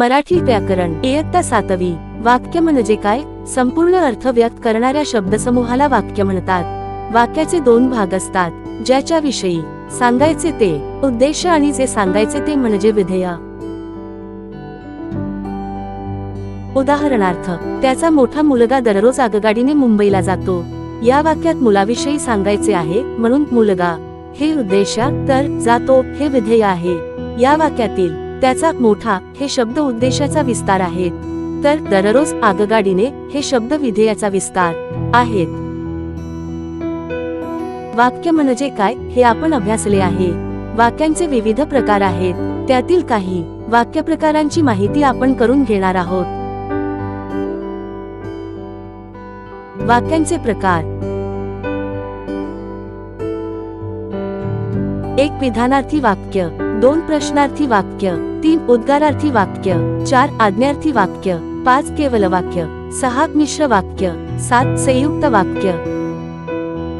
मराठी व्याकरण इयत्ता सातवी. वाक्य म्हणजे काय? संपूर्ण अर्थ व्यक्त करणाऱ्या शब्दसमूहाला वाक्य म्हणतात. वाक्याचे दोन भाग असतात. ज्याच्या विषयी सांगायचे ते उद्देश आणि जे सांगायचे ते म्हणजे विधेय. उदाहरणार्थ त्याचा मोठा मुलगा दररोज आगगाडीने मुंबईला जातो. या वाक्यात मुलाविषयी सांगायचे आहे म्हणून मुलगा हे उद्देश तर जातो हे विधेय आहे. या वाक्यातील त्याचा मोठा हे शब्द उद्देशाचा विस्तार आहेत तर दररोज आगगाडीने हे शब्द विधेयाचा विस्तार आहेत. वाक्य म्हणजे काय हे आपण अभ्यासले आहे. वाक्यांचे विविध प्रकार आहेत. त्यातील काही वाक्य प्रकारांची माहिती आपण करून घेणार आहोत. वाक्यांचे प्रकार. एक विधानार्थी वाक्य. दोन प्रश्नार्थी वाक्य तीन उद्गारार्थी वाक्य चार आज्ञार्थी वाक्य पाच केवल वाक्य सहा मिश्र वाक्य सात संयुक्त वाक्य.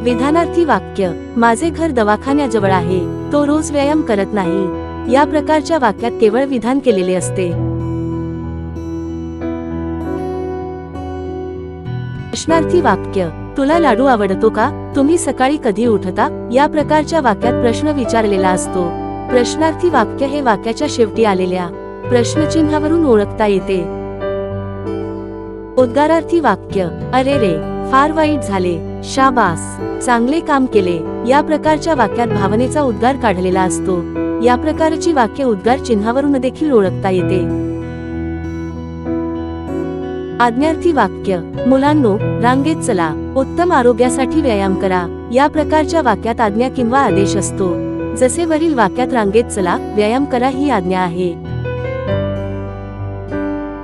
विधानार्थी वाक्य माझे घर दवाखान्याजवळ आहे तो रोज व्यायाम करत नाही. या प्रकारच्या वाक्यात केवळ विधान केलेले असते. प्रश्नार्थी वाक्य तुला लाडू आवडतो का? तुम्ही सकाळी कधी उठता? या प्रकारच्या वाक्यात प्रश्न विचारलेला असतो. प्रश्नार्थी वाक्य हे वाक्याच्या शेवटी आलेल्या प्रश्नचिन्हावरून ओळखता येते. उद्गारार्थी वाक्य अरे रे फार वाईट झाले शाबास चांगले काम केले. या प्रकारच्या वाक्यात भावनेचा उद्गार काढलेला असतो. या प्रकारची वाक्य उद्गार चिन्हावरून देखील ओळखता येते. आज्ञार्थी वाक्य मुलांनो रांगेत चला उत्तम आरोग्यासाठी व्यायाम करा. या प्रकारच्या वाक्यात आज्ञा किंवा आदेश असतो. जसे वरील वाक्यात रांगेत चला व्यायाम करा ही आज्ञा आहे.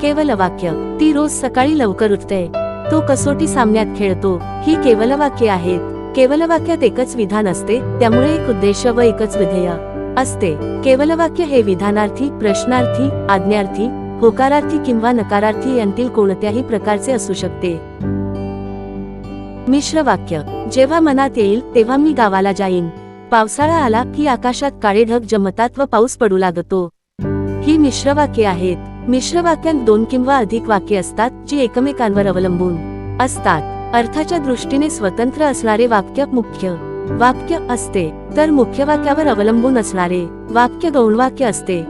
केवल वाक्य ती रोज सकाळी लवकर उठते. तो कसोटी सामन्यात खेळतो ही केवल वाक्य आहेत. केवल वाक्यात एकच विधान असते त्यामुळे एक उद्देश व एकच विधेय असते. केवल वाक्य हे विधानार्थी प्रश्नार्थी आज्ञार्थी होकारार्थी किंवा नकारार्थी यांतील कोणत्याही प्रकारचे असू शकते. मिश्र वाक्य जेव्हा मनात येईल तेव्हा मी गावाला जाईन. पावसाळा आला की आकाशात काळे ढग जमतात व पाऊस पडू लागतो. ही मिश्र वाक्य आहेत. मिश्र वाक्यात दोन किंवा अधिक वाक्य असतात जी एकमेकांवर अवलंबून असतात. अर्थाच्या दृष्टीने स्वतंत्र असणारे वाक्य मुख्य वाक्य असते तर मुख्य वाक्यावर अवलंबून असणारे वाक्य गौणवाक्य असते.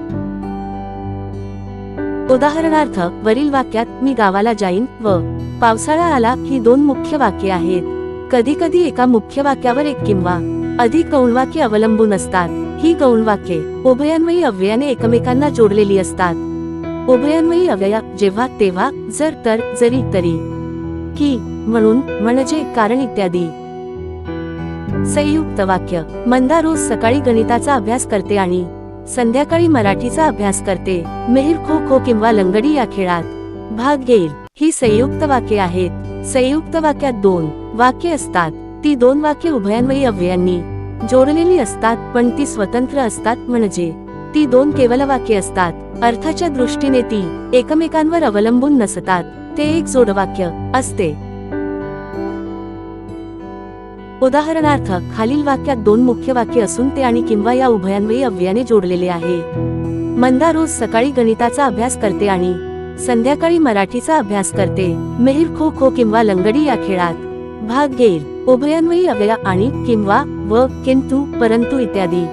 उदाहरणार्थ वरील वाक्यात मी गावाला जाईन व पावसाळा आला ही दोन मुख्य वाक्ये आहेत. कधी कधी एका मुख्य वाक्यावर एक किंवा अधिक गौणवाक्य अवलंबून असतात. ही गौणवाक्ये उभयान्वयी अव्ययाने एकमेकांना जोडलेली असतात. उभयान्वयी अव्यया जेव्हा तेव्हा जर तर जरी तरी. की म्हणून म्हणजे कारण इत्यादी. संयुक्त वाक्य. मंदा रोज सकाळी गणिताचा अभ्यास करते आणि संध्याकाळी मराठीचा अभ्यास करते. मेहर खो खो किंवा लंगडी या खेळात भाग घेईल. ही संयुक्त वाक्ये आहेत. संयुक्त वाक्यात दोन वाक्य असतात. ती दोन वाक्य उभयान्वयी अव्ययांनी जोडलेली असतात पण ती स्वतंत्र असतात म्हणजे ती दोन केवल वाक्य असतात. अर्थाच्या दृष्टीने ती एकमेकांवर अवलंबून नसतात ते एक जोडवाक्य असते. उदाहरणार्थ खालील वाक्यात दोन मुख्य वाक्य असून ते आणि किंवा या उभयान्वयी अव्ययाने जोडलेले आहे. मंदा रोज सकाळी गणिताचा अभ्यास करते आणि संध्याकाळी मराठीचा अभ्यास करते. मेहर खो खो किंवा लंगडी या खेळात भाग घेईल. उभयन्वयी अव्यय आणि किंवा व किंतु परंतु इत्यादी.